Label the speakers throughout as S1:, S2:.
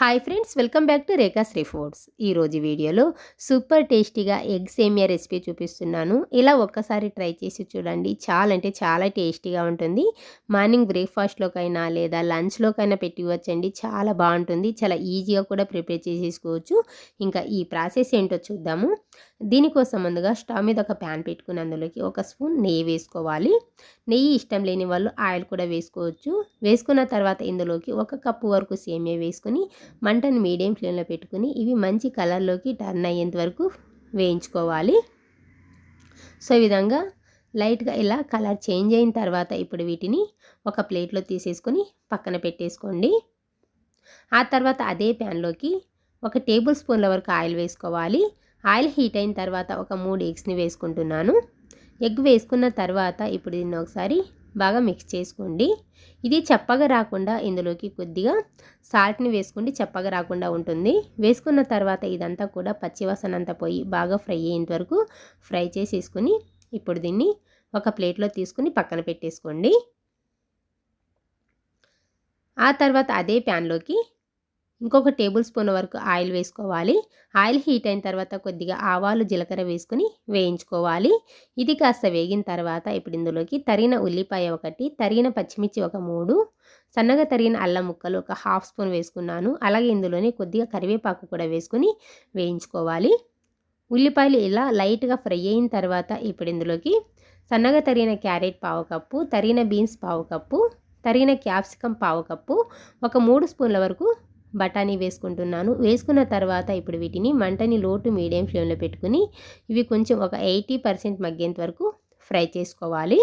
S1: Hi friends welcome back to Rekha Sri foods ఈరోజు వీడియోలో super టేస్టీగా ఎగ్ సేమియా రెసిపీ చూపిస్తున్నాను. ఇలా ఒక్కసారి ట్రై చేసి చూడండి. చాలా అంటే చాలా టేస్టీగా ఉంటుంది. మార్నింగ్ బ్రేక్ఫాస్ట్లోకైనా లేదా లంచ్లోకైనా పెట్టివచ్చండి చాలా బాగుంటుంది. చాలా ఈజీగా కూడా ప్రిపేర్ చేసేసుకోవచ్చు. ఇంకా ఈ ప్రాసెస్ ఏంటో చూద్దాము. దీనికోసం ముందుగా స్టవ్ మీద ఒక ప్యాన్ పెట్టుకుని అందులోకి ఒక స్పూన్ నెయ్యి వేసుకోవాలి. నెయ్యి ఇష్టం లేని వాళ్ళు ఆయిల్ కూడా వేసుకోవచ్చు. వేసుకున్న తర్వాత ఇందులోకి ఒక కప్పు వరకు సేమియా వేసుకుని మంటను మీడియం ఫ్లేమ్లో పెట్టుకుని ఇవి మంచి కలర్లోకి టర్న్ అయ్యేంత వరకు వేయించుకోవాలి. సో ఈ విధంగా లైట్గా ఇలా కలర్ చేంజ్ అయిన తర్వాత ఇప్పుడు వీటిని ఒక ప్లేట్లో తీసేసుకొని పక్కన పెట్టేసుకోండి. ఆ తర్వాత అదే ప్యాన్లోకి ఒక టేబుల్ స్పూన్ల వరకు ఆయిల్ వేసుకోవాలి. ఆయిల్ హీట్ అయిన తర్వాత ఒక మూడు ఎగ్స్ని వేసుకుంటున్నాను. ఎగ్ వేసుకున్న తర్వాత ఇప్పుడు దీన్ని ఒకసారి బాగా మిక్స్ చేసుకోండి. ఇది చప్పగా రాకుండా ఇందులోకి కొద్దిగా సాల్ట్ని వేసుకోండి. చప్పగా రాకుండా ఉంటుంది. వేసుకున్న తర్వాత ఇదంతా కూడా పచ్చివాసన అంతా పోయి బాగా ఫ్రై అయ్యేంత వరకు ఫ్రై చేసేసుకుని ఇప్పుడు దీన్ని ఒక ప్లేట్లో తీసుకుని పక్కన పెట్టేసుకోండి. ఆ తర్వాత అదే ప్యాన్లోకి ఇంకొక టేబుల్ స్పూన్ వరకు ఆయిల్ వేసుకోవాలి. ఆయిల్ హీట్ అయిన తర్వాత కొద్దిగా ఆవాలు జీలకర్ర వేసుకుని వేయించుకోవాలి. ఇది కాస్త వేగిన తర్వాత ఇప్పుడు ఇందులోకి తరిగిన ఉల్లిపాయ ఒకటి తరిగిన పచ్చిమిర్చి ఒక మూడు సన్నగా తరిగిన అల్లం ముక్కలు ఒక హాఫ్ స్పూన్ వేసుకున్నాను. అలాగే ఇందులోనే కొద్దిగా కరివేపాకు కూడా వేసుకుని వేయించుకోవాలి. ఉల్లిపాయలు ఇలా లైట్గా ఫ్రై అయిన తర్వాత ఇప్పుడు ఇందులోకి సన్నగా తరిగిన క్యారెట్ పావు కప్పు తరిగిన బీన్స్ పావు కప్పు తరిగిన క్యాప్సికమ్ పావు కప్పు ఒక మూడు స్పూన్ల వరకు బఠానీ వేసుకుంటున్నాను. వేసుకున్న తర్వాత ఇప్పుడు వీటిని మంటని లోటు మీడియం ఫ్లేమ్లో పెట్టుకుని ఇవి కొంచెం ఒక ఎయిటీ పర్సెంట్ మగ్గేంత వరకు ఫ్రై చేసుకోవాలి.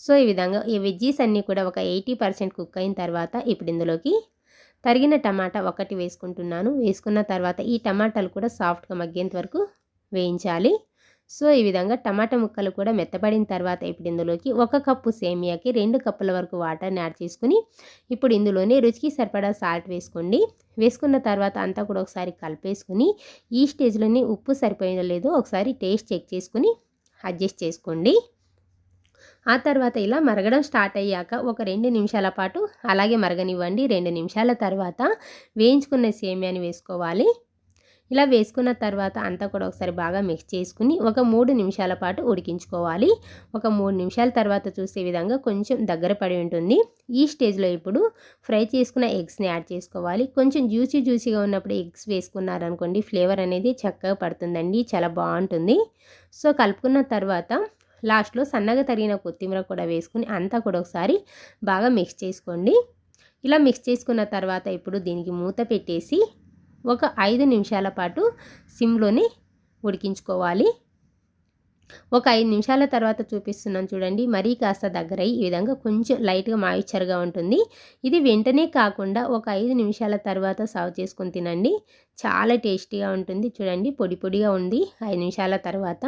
S1: సో ఈ విధంగా ఈ వెజ్జీస్ అన్నీ కూడా ఒక ఎయిటీ పర్సెంట్ కుక్ అయిన తర్వాత ఇప్పుడు ఇందులోకి తరిగిన టమాటా ఒకటి వేసుకుంటున్నాను. వేసుకున్న తర్వాత ఈ టమాటాలు కూడా సాఫ్ట్గా మగ్గేంత వరకు వేయించాలి. సో ఈ విధంగా టమాటా ముక్కలు కూడా మెత్తబడిన తర్వాత ఇప్పుడు ఇందులోకి ఒక కప్పు సేమియాకి రెండు కప్పుల వరకు వాటర్ని యాడ్ చేసుకుని ఇప్పుడు ఇందులోనే రుచికి సరిపడా సాల్ట్ వేసుకోండి. వేసుకున్న తర్వాత అంతా కూడా ఒకసారి కలిపేసుకుని ఈ స్టేజ్లోనే ఉప్పు సరిపోయిందో లేదో ఒకసారి టేస్ట్ చెక్ చేసుకుని అడ్జస్ట్ చేసుకోండి. ఆ తర్వాత ఇలా మరగడం స్టార్ట్ అయ్యాక ఒక రెండు నిమిషాల పాటు అలాగే మరగనివ్వండి. రెండు నిమిషాల తర్వాత వేయించుకున్న సేమియాని వేసుకోవాలి. ఇలా వేసుకున్న తర్వాత అంతా కూడా ఒకసారి బాగా మిక్స్ చేసుకుని ఒక మూడు నిమిషాల పాటు ఉడికించుకోవాలి. ఒక మూడు నిమిషాల తర్వాత చూసే విధంగా కొంచెం దగ్గర పడి ఉంటుంది. ఈ స్టేజ్లో ఇప్పుడు ఫ్రై చేసుకున్న ఎగ్స్ని యాడ్ చేసుకోవాలి. కొంచెం జ్యూసీ జ్యూసీగా ఉన్నప్పుడు ఎగ్స్ వేసుకున్నారనుకోండి ఫ్లేవర్ అనేది చక్కగా పడుతుందండి చాలా బాగుంటుంది. సో కలుపుకున్న తర్వాత లాస్ట్లో సన్నగా తరిగిన కొత్తిమీర కూడా వేసుకుని అంతా కూడా ఒకసారి బాగా మిక్స్ చేసుకోండి. ఇలా మిక్స్ చేసుకున్న తర్వాత ఇప్పుడు దీనికి మూత పెట్టేసి ఒక ఐదు నిమిషాల పాటు సిమ్లోనే ఉడికించుకోవాలి. ఒక ఐదు నిమిషాల తర్వాత చూపిస్తున్నాను చూడండి. మరీ కాస్త దగ్గరై ఈ విధంగా కొంచెం లైట్గా మాయిశ్చర్గా ఉంటుంది. ఇది వెంటనే కాకుండా ఒక ఐదు నిమిషాల తర్వాత సర్వ్ చేసుకొని తినండి. చాలా టేస్టీగా ఉంటుంది. చూడండి పొడి పొడిగా ఉంది. ఐదు నిమిషాల తర్వాత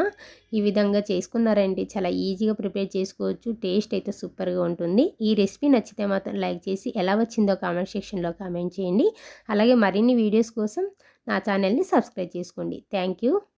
S1: ఈ విధంగా చేసుకున్నారండి చాలా ఈజీగా ప్రిపేర్ చేసుకోవచ్చు. టేస్ట్ అయితే సూపర్గా ఉంటుంది. ఈ రెసిపీ నచ్చితే మాత్రం లైక్ చేసి ఎలా వచ్చిందో కామెంట్ సెక్షన్లో కామెంట్ చేయండి. అలాగే మరిన్ని వీడియోస్ కోసం నా ఛానల్ని సబ్స్క్రైబ్ చేసుకోండి. థ్యాంక్